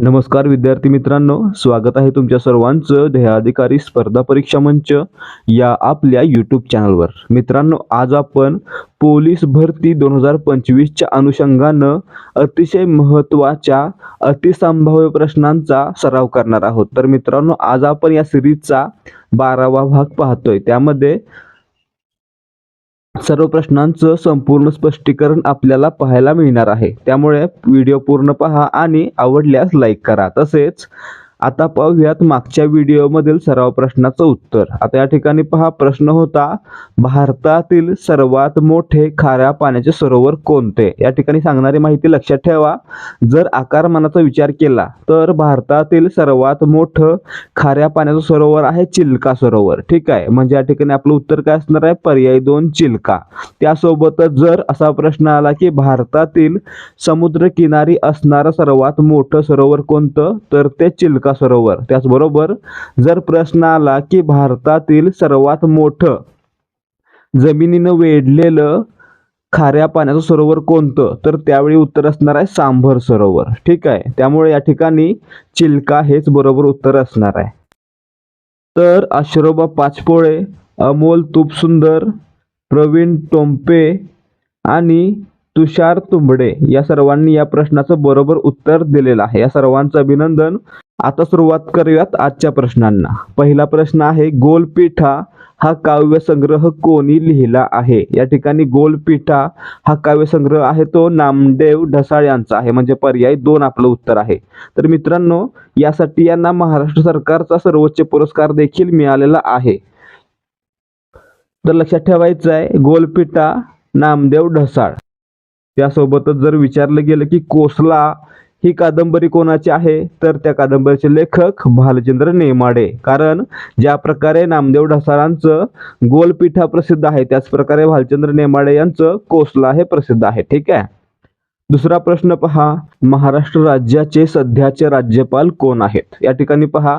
नमस्कार विद्यार्थी मित्रांनो. स्वागत आहे तुमच्या सर्वांचं ध्येयाधिकारी स्पर्धा परीक्षा मंच या आपल्या यूट्यूब चॅनलवर मित्रांनो आज आपण पोलीस भरती दोन हजार पंचवीसच्या अनुषंगानं अतिशय महत्त्वाच्या अतिसंभाव्य प्रश्नांचा सराव करणार आहोत. तर मित्रांनो आज आपण या सिरीजचा बारावा भाग पाहतोय. त्यामध्ये सर्व प्रश्नांचं संपूर्ण स्पष्टीकरण आपल्याला पाहायला मिळणार आहे. त्यामुळे व्हिडिओ पूर्ण पहा आणि आवडल्यास लाईक करा. तसेच आता पाहूयात मागच्या व्हिडिओमधील सराव प्रश्नाचं उत्तर. आता या ठिकाणी पहा प्रश्न होता भारतातील सर्वात मोठे खाऱ्या पाण्याचे सरोवर कोणते? या ठिकाणी सांगणारी माहिती लक्षात ठेवा. जर आकारमानाचा विचार केला तर भारतातील सर्वात मोठं खाऱ्या पाण्याचं सरोवर आहे चिल्का सरोवर. ठीक आहे? म्हणजे या ठिकाणी आपलं उत्तर काय असणार आहे? पर्याय दोन चिल्का. त्यासोबतच जर असा प्रश्न आला की भारतातील समुद्रकिनारी असणारं सर्वात मोठं सरोवर कोणतं? तर ते चिल्का सरोवर? त्याचबरोबर जर प्रश्न आला की भारतातील सर्वात मोठं जमिनीनं वेढलेलं खाऱ्या पाण्याचं सरोवर कोणतं? तर त्यावेळी उत्तर असणार आहे सांभर सरोवर. ठीक आहे? त्यामुळे या ठिकाणी चिल्का हेच बरोबर उत्तर असणार आहे. तर अश्रोबा पाचपोळे अमोल तुपसुंदर प्रवीण टोंपे आणि तुषार तुंबडे या सर्वांनी या प्रश्नाचं बरोबर उत्तर दिलेलं आहे. या सर्वांचं अभिनंदन. आता सुरुवात करूयात आजच्या प्रश्नांना. पहिला प्रश्न आहे गोलपीठा हा काव्यसंग्रह कोणी लिहिला आहे? या ठिकाणी गोलपीठा हा काव्यसंग्रह आहे तो नामदेव ढसाळ यांचा आहे. म्हणजे पर्याय दोन आपलं उत्तर आहे. तर मित्रांनो यासाठी यांना महाराष्ट्र सरकारचा सर्वोच्च पुरस्कार देखील मिळालेला आहे. तर लक्षात ठेवायचं आहे गोलपीठा नामदेव ढसाळ. त्यासोबतच जर विचारलं गेलं की कोसला ही कादंबरी कोणाची आहे? तर त्या कादंबरीचे लेखक भालचंद्र नेमाडे. कारण ज्या प्रकारे नामदेव ढसाळांचं गोलपीठा प्रसिद्ध आहे त्याच प्रकारे भालचंद्र नेमाडे यांचं कोसला हे प्रसिद्ध आहे. ठीक आहे? दुसरा प्रश्न पहा महाराष्ट्र राज्याचे सध्याचे राज्यपाल कोण आहेत? या ठिकाणी पहा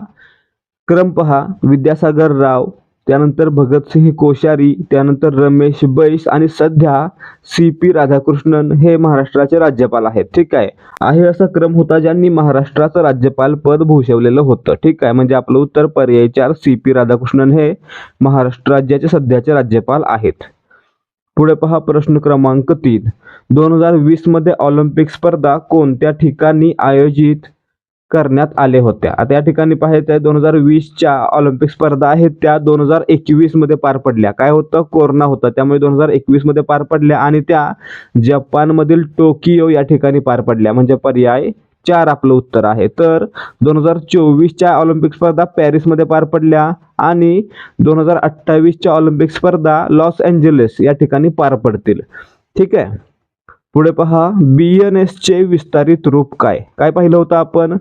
क्रम पहा विद्यासागर राव त्यानंतर भगतसिंह कोश्यारी त्यानंतर रमेश बैस आणि सध्या सी पी राधाकृष्णन हे महाराष्ट्राचे राज्यपाल आहेत. ठीक आहे? आहे असा क्रम होता ज्यांनी महाराष्ट्राचं राज्यपाल पद भूषवलेलं होतं. ठीक आहे? म्हणजे आपलं उत्तर पर्याय चार सी पी राधाकृष्णन हे महाराष्ट्र राज्याचे सध्याचे राज्यपाल आहेत. पुढे पहा प्रश्न क्रमांक तीन. दोन हजार वीसमध्ये ऑलिम्पिक स्पर्धा कोणत्या ठिकाणी आयोजित करण्यात आले होत्या. आता या ठिकाणी पाहायचं आहे दोन हजार वीसच्या ऑलिम्पिक स्पर्धा आहेत त्या दोन हजार एकवीसमध्ये पार पडल्या. काय होतं? कोरोना होता. त्यामुळे दोन हजार एकवीसमध्ये पार पडल्या आणि त्या जपानमधील टोकियो या ठिकाणी पार पडल्या. म्हणजे पर्याय चार आपलं उत्तर आहे. तर दोन हजार चोवीसच्या ऑलिम्पिक स्पर्धा पॅरिसमध्ये पार पडल्या आणि दोन हजार अठ्ठावीसच्या ऑलिम्पिक स्पर्धा लॉस एंजलिस या ठिकाणी पार पडतील. ठीक आहे? पुढे पहा बी एन एसचे विस्तारित रूप काय? काय पाहिलं होतं आपण?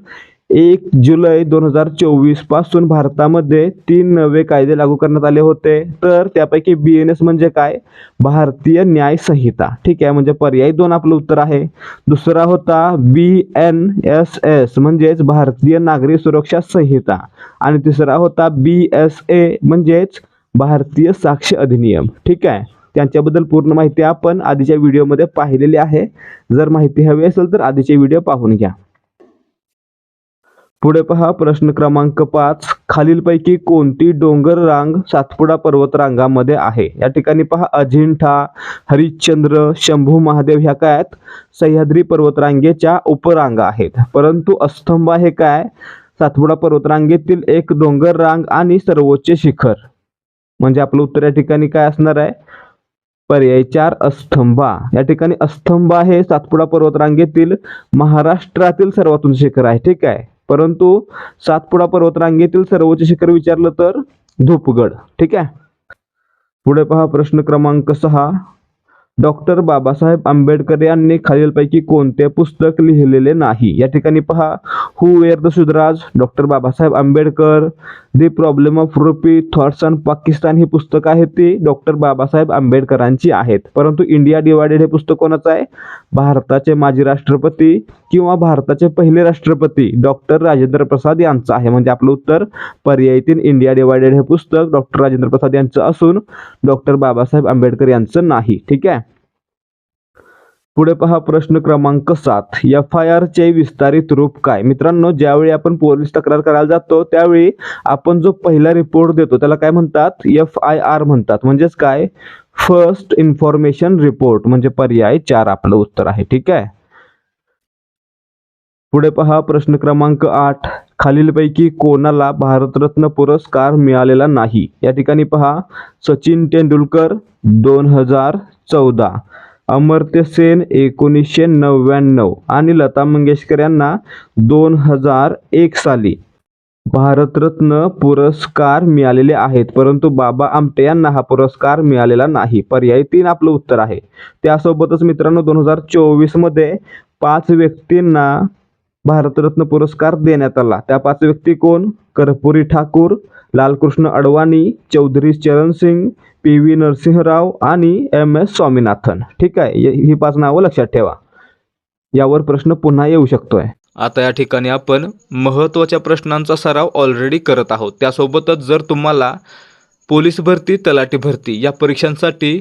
एक जुलै दोन हजार चोवीसपासून भारतामध्ये तीन नवे कायदे लागू करण्यात आले होते. तर त्यापैकी बी एन एस म्हणजे काय? भारतीय न्याय संहिता. ठीक आहे म्हणजे पर्याय दोन आपलं उत्तर आहे. दुसरा होता बी एन एस एस म्हणजेच भारतीय नागरी सुरक्षा संहिता. आणि तिसरा होता बी एस ए म्हणजेच भारतीय साक्ष अधिनियम. ठीक आहे? त्यांच्याबद्दल पूर्ण माहिती आपण आधीच्या व्हिडिओमध्ये पाहिलेली आहे. जर माहिती हवी असेल तर आधीचे व्हिडिओ पाहून घ्या. पुढे पहा प्रश्न क्रमांक पाच. खालीलपैकी कोणती डोंगर रांग सातपुडा पर्वत रांगामध्ये आहे? या ठिकाणी पहा अजिंठा हरिश्चंद्र शंभू महादेव ह्या काय आहेत? सह्याद्री पर्वतरांगेच्या उपरांगा आहेत. परंतु अस्तंभा हे काय? सातपुडा पर्वतरांगेतील एक डोंगर रांग आणि सर्वोच्च शिखर. म्हणजे आपलं उत्तर या ठिकाणी काय असणार आहे? पर्याय चार अस्तंभा. या ठिकाणी अस्तंभा हे सातपुडा पर्वतरांगेतील महाराष्ट्रातील सर्वात उंच शिखर आहे. ठीक आहे? परंतु सातपुडा पर्वतरांगेतील सर्वोच्च शिखर विचारलं तर धूपगड. ठीक आहे? पुढे पहा प्रश्न क्रमांक सहा. डॉक्टर बाबासाहेब आंबेडकर यांनी खालीलपैकी कोणते पुस्तक लिहिलेले नाही? या ठिकाणी पहा. Who were the Shudras doctor Babasaheb Ambedkar the problem of rupee thoughts on Pakistan ही पुस्तकं आहेत ती. डॉक्टर बाबासाहेब आंबेडकरांची आहेत. परंतु इंडिया डिवायडेड हे पुस्तक कोणाचं आहे? भारताचे माजी राष्ट्रपती किंवा भारताचे पहिले राष्ट्रपती डॉक्टर राजेंद्र प्रसाद यांचं आहे. म्हणजे आपलं उत्तर पर्याय तीन इंडिया डिवायडेड हे पुस्तक डॉक्टर राजेंद्र प्रसाद यांचं असून डॉक्टर बाबासाहेब आंबेडकर यांचं नाही. ठीक आहे? पुढे पहा प्रश्न क्रमांक सात. एफ आय आरचे विस्तारित रूप काय? मित्रांनो ज्यावेळी आपण पोलीस तक्रार करायला जातो त्यावेळी आपण जो पहिला रिपोर्ट देतो त्याला काय म्हणतात? एफ आय आर म्हणतात. म्हणजेच काय? फर्स्ट इन्फॉर्मेशन रिपोर्ट म्हणजे पर्याय चार आपलं उत्तर आहे. ठीक आहे? पुढे पहा प्रश्न क्रमांक आठ. खालीलपैकी कोणाला भारतरत्न पुरस्कार मिळालेला नाही? या ठिकाणी पहा. सचिन तेंडुलकर दोन हजार चौदा. अमर्त्य सेन एकोणीसशे नव्याण्णव आणि लता मंगेशकर यांना दोन हजार एक साली भारतरत्न पुरस्कार मिळालेले आहेत. परंतु बाबा आमटे यांना हा पुरस्कार मिळालेला नाही. पर्याय तीन आपलं उत्तर आहे. त्यासोबतच मित्रांनो दोन हजार चोवीसमध्ये पाच व्यक्तींना भारतरत्न पुरस्कार देण्यात आला. त्या पाच व्यक्ती कोण? कर्पुरी ठाकूर लालकृष्ण अडवाणी चौधरी चरण सिंग पी व्ही नरसिंहराव आणि एम. एस. स्वामीनाथन. ठीक आहे? ही पाच नावं लक्षात ठेवा. यावर प्रश्न पुन्हा येऊ शकतोय. आता या ठिकाणी आपण महत्त्वाच्या प्रश्नांचा सराव ऑलरेडी करत आहोत. त्यासोबतच जर तुम्हाला पोलीस भरती तलाठी भरती या परीक्षांसाठी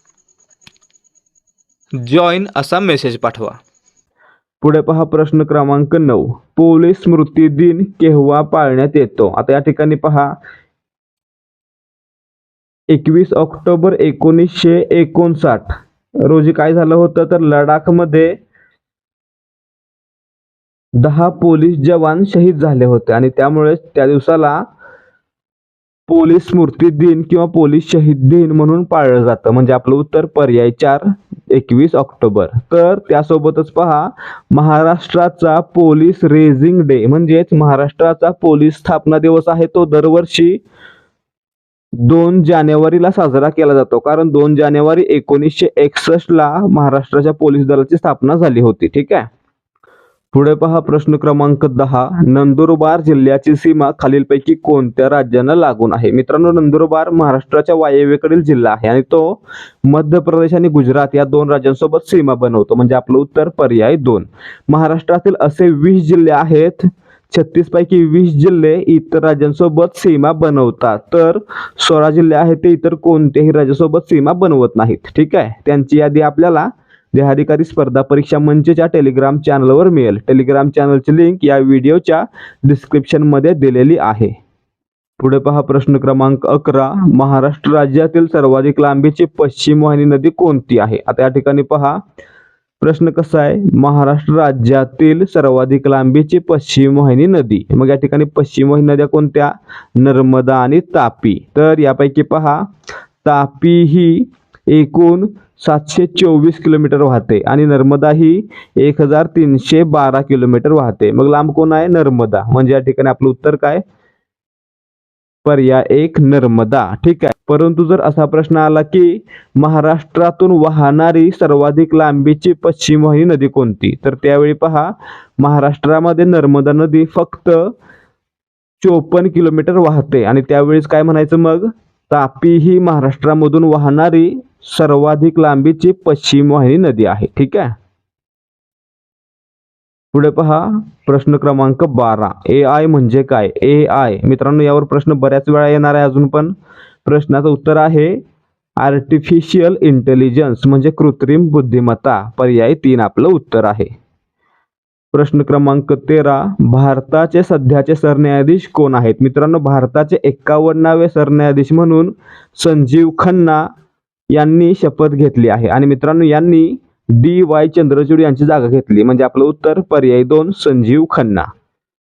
जॉईन असा मेसेज पाठवा. पुढे पहा प्रश्न क्रमांक नऊ. पोलीस स्मृती दिन केव्हा पाळण्यात येतो? आता या ठिकाणी पहा. एकवीस ऑक्टोबर एकोणीसशे एकोणसाठ. रोजी काय झालं होतं? तर लडाखमध्ये दहा पोलीस जवान शहीद झाले होते आणि त्यामुळे त्या दिवसाला पोलीस स्मृती दिन किंवा पोलीस शहीद दिन म्हणून पाळलं जातं. म्हणजे आपलं उत्तर पर्याय चार. एकवीस ऑक्टोबर. तर त्यासोबतच पहा महाराष्ट्राचा पोलीस रेझिंग डे म्हणजेच महाराष्ट्राचा पोलीस स्थापना दिवस आहे. तो दरवर्षी दोन जानेवारीला साजरा केला जातो. कारण दोन जानेवारी एकोणीसशे एकसष्ट ला महाराष्ट्राच्या पोलीस दलाची स्थापना झाली होती. ठीक आहे? पुढे पहा प्रश्न क्रमांक दहा. नंदुरबार जिल्ह्याची सीमा खालीलपैकी कोणत्या राज्यांना लागून आहे? मित्रांनो नंदुरबार महाराष्ट्राच्या वायव्येकडील जिल्हा आहे आणि तो मध्य प्रदेश आणि गुजरात या दोन राज्यांसोबत सीमा बनवतो. म्हणजे आपलं उत्तर पर्याय दोन. महाराष्ट्रातील असे वीस जिल्हे आहेत छत्तीस पैकी वीस जिल्हे इतर राज्यांसोबत सीमा बनवतात. तर सोळा जिल्हे आहेत ते इतर कोणत्याही राज्यासोबत सीमा बनवत नाहीत. ठीक आहे? त्यांची यादी आपल्याला देहाधिकारी स्पर्धा परीक्षा मंचच्या टेलिग्राम चॅनलवर मिळेल. टेलिग्राम चॅनलची लिंक या व्हिडिओच्या डिस्क्रिप्शनमध्ये दिलेली आहे. पुढे पहा प्रश्न क्रमांक अकरा. महाराष्ट्र राज्यातील सर्वाधिक लांबीची पश्चिम वाहिनी नदी कोणती आहे? आता या ठिकाणी पहा. प्रश्न कसा आहे? महाराष्ट्र राज्यातील सर्वाधिक लांबीची पश्चिम वाहिनी नदी. मग या ठिकाणी पश्चिम वाहिनी नद्या कोणत्या? नर्मदा आणि तापी. तर यापैकी पहा. तापी ही एकूण सातशे चोवीस किलोमीटर वाहते आणि नर्मदा ही एक हजार तीनशे बारा किलोमीटर वाहते. मग लांब कोण आहे? नर्मदा. म्हणजे या ठिकाणी आपलं उत्तर काय? पर्याय एक नर्मदा. ठीक आहे. परंतु जर असा प्रश्न आला की महाराष्ट्रातून वाहणारी सर्वाधिक लांबीची पश्चिम वाहिनी नदी कोणती? तर त्यावेळी पहा महाराष्ट्रामध्ये नर्मदा नदी फक्त चोपन्न किलोमीटर वाहते. आणि त्यावेळेस काय म्हणायचं मग? तापी ही महाराष्ट्रामधून वाहणारी सर्वाधिक लांबीची पश्चिम वाहिनी नदी आहे. ठीक आहे? पुढे पहा. प्रश्न क्रमांक बारा. ए आय म्हणजे काय? ए आय मित्रांनो यावर प्रश्न बऱ्याच वेळा येणार आहे अजून पण. प्रश्नाचं उत्तर आहे आर्टिफिशियल इंटेलिजन्स म्हणजे कृत्रिम बुद्धिमत्ता. पर्याय तीन आपलं उत्तर आहे. प्रश्न क्रमांक तेरा. भारताचे सध्याचे सरन्यायाधीश कोण आहेत? मित्रांनो भारताचे एक्कावन्नावे सरन्यायाधीश म्हणून संजीव खन्ना यांनी शपथ घेतली आहे. आणि मित्रांनो यांनी डी वाय चंद्रचूड यांची जागा घेतली. म्हणजे आपलं उत्तर पर्याय दोन संजीव खन्ना.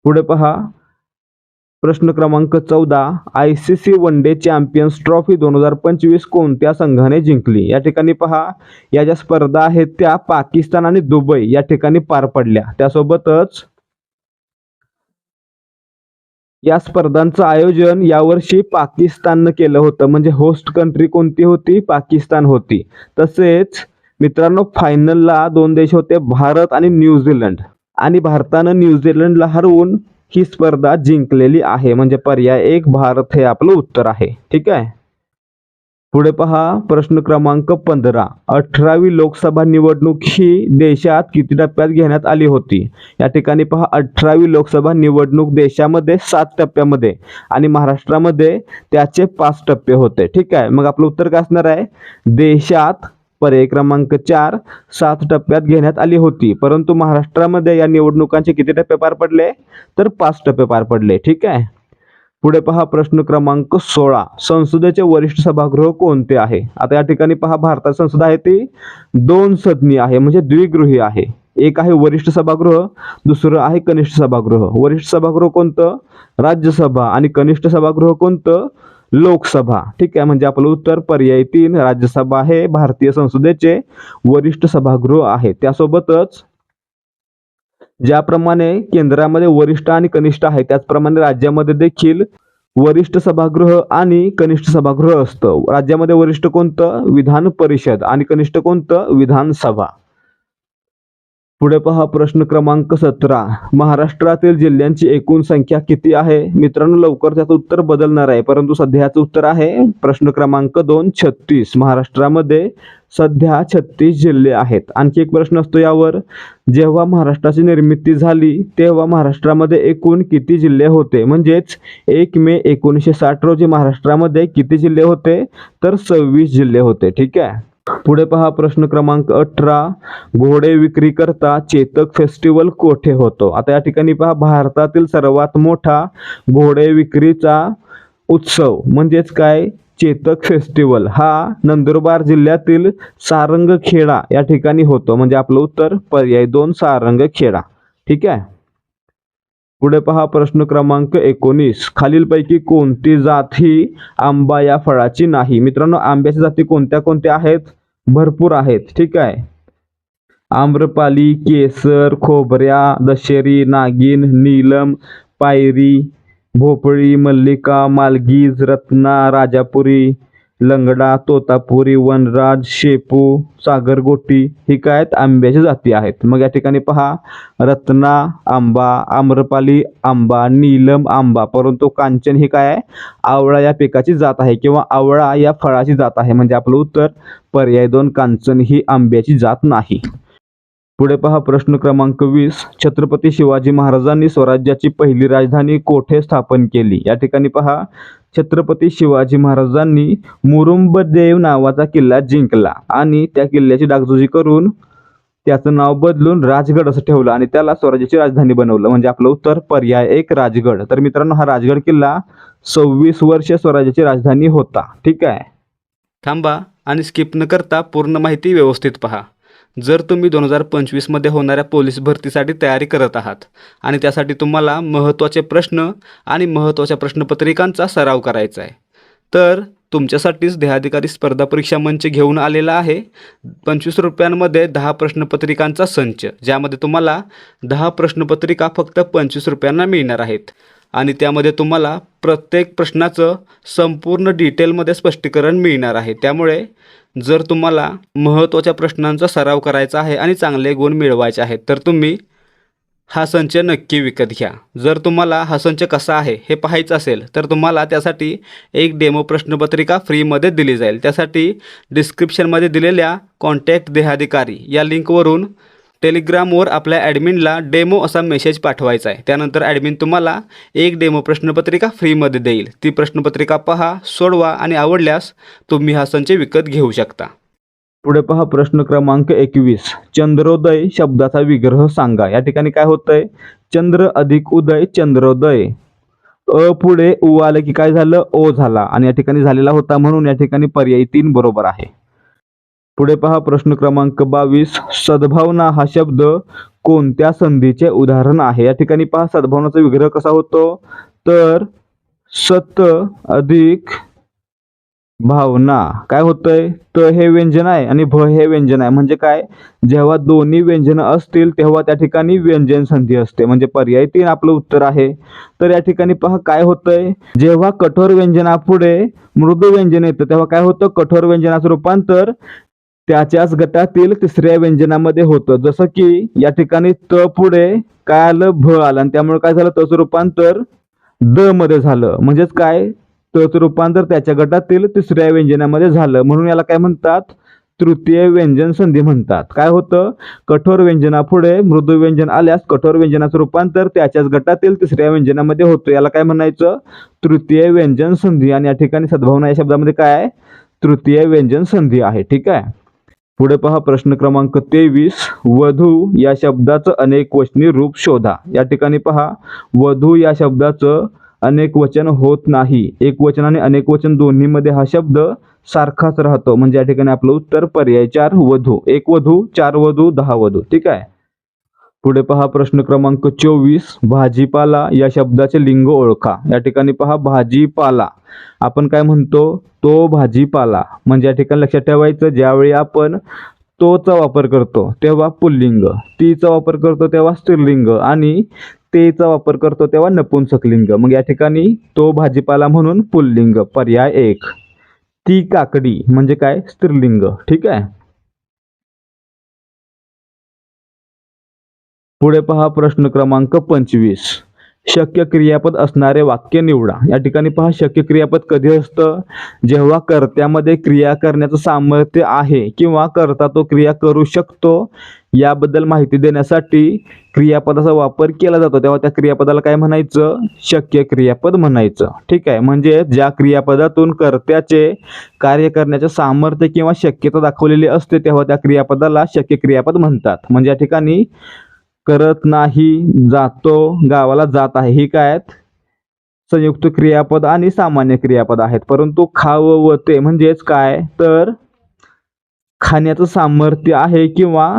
पुढे पहा. प्रश्न क्रमांक चौदा. I C C one day champions trophy दोन हजार पंचवीस कोणत्या संघाने जिंकली? या ठिकाणी पहा. या ज्या स्पर्धा आहेत त्या पाकिस्तान आणि दुबई या ठिकाणी पार पडल्या. त्यासोबतच या स्पर्धांचं आयोजन यावर्षी पाकिस्ताननं केलं होतं. म्हणजे होस्ट कंट्री कोणती होती? पाकिस्तान होती. तसेच मित्रांनो फायनलला दोन देश होते भारत आणि न्यूझीलंड आणि भारतानं न्यूझीलंडला हरवून ही स्पर्धा जिंकलेली आहे. म्हणजे पर्याय एक भारत हे आपलं उत्तर आहे. ठीक आहे? पुढे पहा प्रश्न क्रमांक पंधरा. अठरावी लोकसभा निवडणूक ही देशात किती टप्प्यात घेण्यात आली होती? या ठिकाणी पहा अठरावी लोकसभा निवडणूक देशामध्ये सात टप्प्यामध्ये आणि महाराष्ट्रामध्ये त्याचे पाच टप्पे होते. ठीक आहे? मग आपलं उत्तर काय असणार आहे? देशात पर्याय क्रमांक चार सात टप्प्यात घेण्यात आली होती. परंतु महाराष्ट्रामध्ये या निवडणुकांचे किती टप्पे पार पडले? तर पाच टप्पे पार पडले. ठीक आहे? पुढे पहा प्रश्न क्रमांक सोळा. संसदेचे वरिष्ठ सभागृह कोणते आहे? आता या ठिकाणी पहा भारतात संसद आहे ती दोन सदनी आहे म्हणजे द्विगृही आहे. एक आहे वरिष्ठ सभागृह दुसरं आहे कनिष्ठ सभागृह. वरिष्ठ सभागृह कोणतं? राज्यसभा. आणि कनिष्ठ सभागृह कोणतं? लोकसभा. ठीक आहे म्हणजे आपलं उत्तर पर्याय तीन राज्यसभा हे भारतीय संसदेचे वरिष्ठ सभागृह आहे. त्यासोबतच ज्याप्रमाणे केंद्रामध्ये वरिष्ठ आणि कनिष्ठ आहे त्याचप्रमाणे राज्यामध्ये देखील वरिष्ठ सभागृह आणि कनिष्ठ सभागृह असतं. राज्यामध्ये वरिष्ठ कोणतं? विधान परिषद आणि कनिष्ठ कोणतं? विधानसभा. पुढे पहा प्रश्न क्रमांक सतरा. महाराष्ट्रातील जिल्ह्यांची एकूण संख्या किती आहे? मित्रांनो लवकर त्याचं उत्तर बदलणार आहे परंतु सध्याचं उत्तर आहे प्रश्न क्रमांक दोन छत्तीस. महाराष्ट्रामध्ये सध्या छत्तीस जिल्हे आहेत. आणखी एक प्रश्न असतो यावर. जेव्हा महाराष्ट्राची निर्मिती झाली तेव्हा महाराष्ट्रामध्ये एकूण किती जिल्हे होते? म्हणजेच एक मे एकोणीसशे साठ रोजी महाराष्ट्रामध्ये किती जिल्हे होते? तर सव्वीस जिल्हे होते. ठीक आहे? पुढे पहा प्रश्न क्रमांक अठरा. घोडे विक्री करता चेतक फेस्टिवल कोठे होतो? आता या ठिकाणी पहा भारतातील सर्वात मोठा घोडे विक्रीचा उत्सव म्हणजेच काय? चेतक फेस्टिवल. हा नंदुरबार जिल्ह्यातील सारंगखेडा या ठिकाणी होतो. म्हणजे आपलं उत्तर पर्याय दोन सारंगखेडा. ठीक आहे? पुढे पहा प्रश्न क्रमांक एकोणीस. खालीलपैकी कोणती जात ही आंबा या फळाची नाही? मित्रांनो आंब्याच्या जाती कोणत्या कोणत्या आहेत? भरपूर आहेत, ठीक आहे. आम्रपाली, केसर, खोबऱ्या, दशेरी, नागिन, नीलम, पायरी, भोपळी, मल्लिका, मालगीज, रत्ना, राजापुरी लंगडा तोतापुरी वनराज शेपू सागरगोटी ही काय आहेत? आंब्याच्या जाती आहेत. मग या ठिकाणी पहा रत्ना आंबा आम्रपाली आंबा नीलम आंबा. परंतु कांचन ही काय आहे? आवळा या पिकाची जात आहे किंवा आवळा या फळाची जात आहे. म्हणजे आपलं उत्तर पर्याय दोन कांचन ही आंब्याची जात नाही. पुढे पहा प्रश्न क्रमांक वीस. छत्रपती शिवाजी महाराजांनी स्वराज्याची पहिली राजधानी कोठे स्थापन केली? या ठिकाणी पहा छत्रपती शिवाजी महाराजांनी मुरुंबदेव नावाचा किल्ला जिंकला आणि त्या किल्ल्याची डागजुजी करून त्याचं नाव बदलून राजगड असं ठेवलं आणि त्याला स्वराज्याची राजधानी बनवलं. म्हणजे आपलं उत्तर पर्याय एक राजगड. तर मित्रांनो हा राजगड किल्ला सव्वीस वर्ष स्वराज्याची राजधानी होता. ठीक आहे? थांबा आणि स्किप न करता पूर्ण माहिती व्यवस्थित पहा. जर तुम्ही दोन हजार पंचवीसमध्ये होणाऱ्या पोलीस भरतीसाठी तयारी करत आहात आणि त्यासाठी तुम्हाला महत्त्वाचे प्रश्न आणि महत्त्वाच्या प्रश्नपत्रिकांचा सराव करायचा आहे तर तुमच्यासाठीच देहाधिकारी स्पर्धा परीक्षा मंच घेऊन आलेला आहे. पंचवीस रुपयांमध्ये दहा प्रश्नपत्रिकांचा संच ज्यामध्ये तुम्हाला दहा प्रश्नपत्रिका फक्त पंचवीस रुपयांना मिळणार आहेत. आणि त्यामध्ये तुम्हाला प्रत्येक प्रश्नाचं संपूर्ण डिटेलमध्ये स्पष्टीकरण मिळणार आहे. त्यामुळे जर तुम्हाला महत्त्वाच्या प्रश्नांचा सराव करायचा आहे आणि चांगले गुण मिळवायचे आहेत तर तुम्ही हा संच नक्की विकत घ्या. जर तुम्हाला हा संच कसा आहे हे पाहायचं असेल तर तुम्हाला त्यासाठी एक डेमो प्रश्नपत्रिका फ्रीमध्ये दिली जाईल. त्यासाठी डिस्क्रिप्शनमध्ये दिलेल्या कॉन्टॅक्ट देहाधिकारी या लिंकवरून टेलिग्रामवर आपल्या ॲडमिनला डेमो असा मेसेज पाठवायचा आहे. त्यानंतर ॲडमिन तुम्हाला एक डेमो प्रश्नपत्रिका फ्रीमध्ये देईल. ती प्रश्नपत्रिका पहा सोडवा आणि आवडल्यास तुम्ही हा संच विकत घेऊ शकता. पुढे पहा प्रश्न क्रमांक एकवीस. चंद्रोदय शब्दाचा विग्रह सांगा. या ठिकाणी काय होतंय? चंद्र अधिक उदय चंद्रोदय. अ पुढे उ आलं की काय झालं? ओ झाला. आणि या ठिकाणी झालेला होता म्हणून या ठिकाणी पर्यायी तीन बरोबर आहे. पुढे पहा प्रश्न क्रमांक बावीस. सद्भावना हा शब्द कोणत्या संधीचे उदाहरण आहे? या ठिकाणी पहा सद्भावनाचा विग्रह कसा होतो? तर सत अधिक भावना. काय होतंय? त हे व्यंजन आहे आणि भ हे व्यंजन आहे. म्हणजे काय? जेव्हा दोन्ही व्यंजन असतील तेव्हा त्या ठिकाणी व्यंजन संधी असते. म्हणजे पर्याय तीन आपलं उत्तर आहे. तर या ठिकाणी पहा काय होतंय? जेव्हा कठोर व्यंजनापुढे मृदू व्यंजन येतं तेव्हा काय होतं? कठोर व्यंजनाचं रूपांतर त्याच्याच गटातील तिसऱ्या व्यंजनामध्ये होतं. जसं की या ठिकाणी त पुढे काय आलं भ आलं. आणि त्यामुळे काय झालं? तचं रूपांतर द मध्ये झालं. म्हणजेच काय? तचं रूपांतर त्याच्या गटातील तिसऱ्या व्यंजनामध्ये झालं. म्हणून याला काय म्हणतात? तृतीय व्यंजन संधी म्हणतात. काय होतं? कठोर व्यंजनापुढे मृदू व्यंजन आल्यास कठोर व्यंजनाचं रूपांतर त्याच्याच गटातील तिसऱ्या व्यंजनामध्ये होतं. याला काय म्हणायचं? तृतीय व्यंजन संधी. आणि या ठिकाणी सद्भावना या शब्दामध्ये काय आहे? तृतीय व्यंजन संधी आहे. ठीक आहे? पुढे पहा प्रश्न क्रमांक तेवीस. वधू या शब्दाचं अनेक वचनी रूप शोधा. या ठिकाणी पहा वधू या शब्दाचं अनेक वचन होत नाही. एक वचन आणि अनेक वचन दोन्हीमध्ये हा शब्द सारखाच राहतो. म्हणजे या ठिकाणी आपलं उत्तर पर्याय चार वधू. एक वधू चार वधू दहा वधू. ठीक आहे? पुढे पहा प्रश्न क्रमांक चोवीस. भाजीपाला या शब्दाचे लिंग ओळखा. या ठिकाणी पहा भाजीपाला. आपण काय म्हणतो? तो भाजीपाला. म्हणजे या ठिकाणी लक्षात ठेवायचं ज्यावेळी आपण तोचा वापर करतो तेव्हा पुल्लिंग. तीचा वापर करतो तेव्हा स्त्रीलिंग. आणि तेचा वापर करतो तेव्हा नपुंसकलिंग. मग या ठिकाणी तो भाजीपाला म्हणून पुल्लिंग. पर्याय एक. ती काकडी म्हणजे काय? स्त्रीलिंग. ठीक आहे? पुढे पहा प्रश्न क्रमांक पंचवीस. शक्य क्रियापद असणारे वाक्य निवडा. या ठिकाणी पहा शक्य क्रियापद कधी असतं? जेव्हा कर्त्यामध्ये क्रिया करण्याचं सामर्थ्य आहे किंवा कर्ता तो क्रिया करू शकतो याबद्दल माहिती देण्यासाठी क्रियापदाचा वापर केला जातो. तेव्हा त्या क्रियापदाला काय म्हणायचं? शक्य क्रियापद म्हणायचं. ठीक आहे? म्हणजे ज्या क्रियापदातून कर्त्याचे कार्य करण्याचे सामर्थ्य किंवा शक्यता दाखवलेली असते तेव्हा त्या क्रियापदाला शक्य क्रियापद म्हणतात. म्हणजे या ठिकाणी करत नाही जातो गावाला जात आहे. ही काय आहेत? संयुक्त क्रियापद आणि सामान्य क्रियापद आहेत. परंतु खाववते म्हणजेच काय? तर खाण्याचं सामर्थ्य आहे किंवा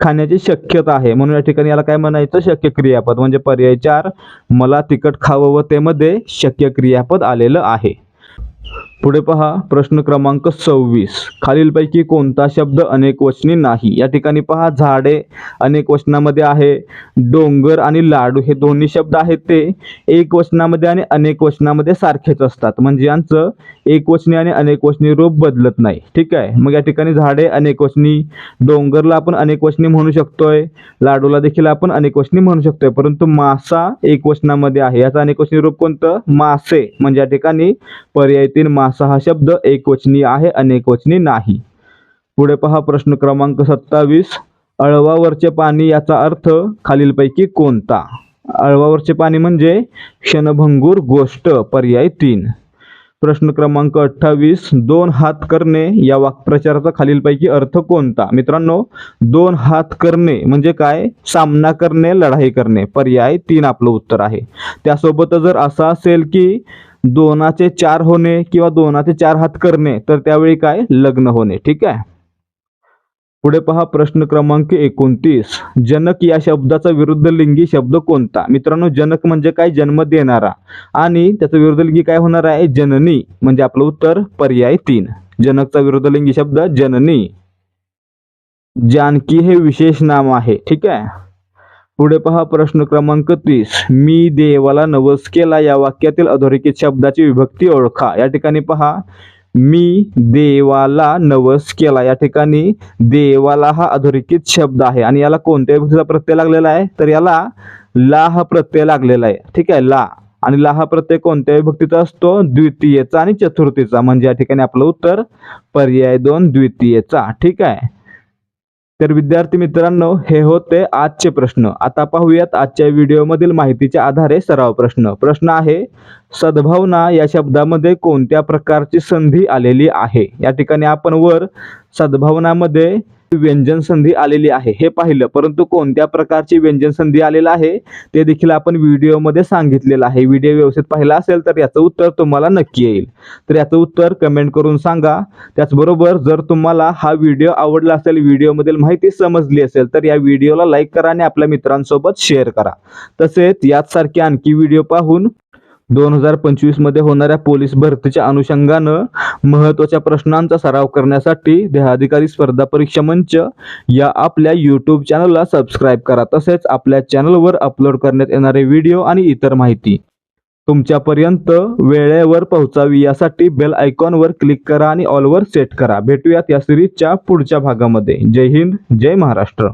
खाण्याची शक्यता आहे. म्हणून या ठिकाणी याला काय म्हणायचं? शक्य क्रियापद. म्हणजे पर्याय चार मला तिखट खाववतेमध्ये शक्य क्रियापद आलेलं आहे. पुढे पहा प्रश्न क्रमांक सव्वीस. खालीलपैकी कोणता शब्द अनेक वचनी नाही? या ठिकाणी पहा झाडे अनेक वचनामध्ये आहे. डोंगर आणि लाडू हे दोन्ही शब्द आहेत ते. एक वचनामध्ये आणि अनेक वचनामध्ये सारखेच असतात. म्हणजे यांचं एक वचनी आणि अनेक वचनी रूप बदलत नाही. ठीक आहे? मग या ठिकाणी झाडे अनेक वचनी. डोंगरला आपण अनेक वचनी म्हणू शकतोय. लाडूला देखील आपण अनेक वचनी म्हणू शकतोय. परंतु मासा एक वचनामध्ये आहे. याचं अनेक वचनी रूप कोणतं? मासे. म्हणजे या ठिकाणी पर्याय तीन असा हा शब्द एकवचनी आहे अनेकवचनी नाही. पुढे पहा प्रश्न क्रमांक सत्तावीस. अळवावरचे पाणी याचा अर्थ खालीलपैकी कोणता? अळवावरचे पाणी म्हणजे क्षणभंगूर गोष्ट पर्याय तीन. प्रश्न क्रमांक अठ्ठावीस. दोन हात करणे या वाक्प्रचाराचा खालीलपैकी अर्थ कोणता? मित्रांनो दोन हात करणे म्हणजे काय? सामना करणे लढाई करणे. पर्याय तीन आपलं उत्तर आहे. त्यासोबत जर असं असेल की दोनाचे चार होणे किंवा दोनाचे चार हात करणे तर त्यावेळी काय? लग्न होणे. ठीक आहे? पुढे पहा प्रश्न क्रमांक एकोणतीस. जनक या शब्दाचा विरुद्ध लिंगी शब्द कोणता? मित्रांनो जनक म्हणजे काय? जन्म देणारा. आणि त्याचा विरुद्ध लिंगी काय होणार आहे? जननी. म्हणजे आपलं उत्तर पर्याय तीन. जनकचा विरुद्ध लिंगी शब्द जननी. जानकी हे विशेष नाम आहे. ठीक आहे? पुढे पहा प्रश्न क्रमांक तीस. मी देवाला नवस केला या वाक्यातील अधोरेखित शब्दाची विभक्ती ओळखा. या ठिकाणी पहा मी देवाला नवस केला. या ठिकाणी देवाला हा अधोरेखित शब्द आहे. आणि याला कोणत्या विभक्तीचा प्रत्यय लागलेला आहे? तर याला ला हा प्रत्यय लागलेला आहे. ठीक आहे ला. आणि ला हा प्रत्यय कोणत्या विभक्तीचा असतो? द्वितीयचा आणि चतुर्थीचा. म्हणजे या ठिकाणी आपलं उत्तर पर्याय दोन द्वितीयचा. ठीक आहे. तर विद्यार्थी मित्रांनो हे होते आजचे प्रश्न. आता पाहूयात आजच्या व्हिडिओमधील माहितीच्या आधारे सराव प्रश्न. प्रश्न आहे सद्भावना या शब्दामध्ये कोणत्या प्रकारची संधी आलेली आहे? या ठिकाणी आपण वर सद्भावनामध्ये व्यंजन संधी आलेली आहे. हे पाहिलं. परंतु कोणत्या प्रकारची व्यंजन संधी आलेलं आहे? ते देखील आपण व्हिडिओमध्ये सांगितलेलं आहे. व्हिडिओ व्यवस्थित पाहिला असेल तर याचं उत्तर तुम्हाला नक्की येईल. तर याचं उत्तर कमेंट करून सांगा. त्याचबरोबर जर तुम्हाला हा व्हिडिओ आवडला असेल व्हिडिओमधील माहिती समजली असेल तर या व्हिडिओला लाईक करा आणि आपल्या मित्रांसोबत शेअर करा. तसेच याचसारखे आणखी व्हिडिओ पाहून दोन हजार पंचवीसमध्ये होणाऱ्या पोलीस भरतीच्या अनुषंगानं महत्त्वाच्या प्रश्नांचा सराव करण्यासाठी देहाधिकारी स्पर्धा परीक्षा मंच या आपल्या यूट्यूब चॅनलला सबस्क्राईब करा. तसेच आपल्या चॅनलवर अपलोड करण्यात येणारे व्हिडिओ आणि इतर माहिती तुमच्यापर्यंत वेळेवर पोहोचावी. यासाठी बेल आयकॉनवर क्लिक करा आणि ऑलवर सेट करा. भेटूयात या सिरीजच्या पुढच्या भागामध्ये. जय हिंद जय महाराष्ट्र.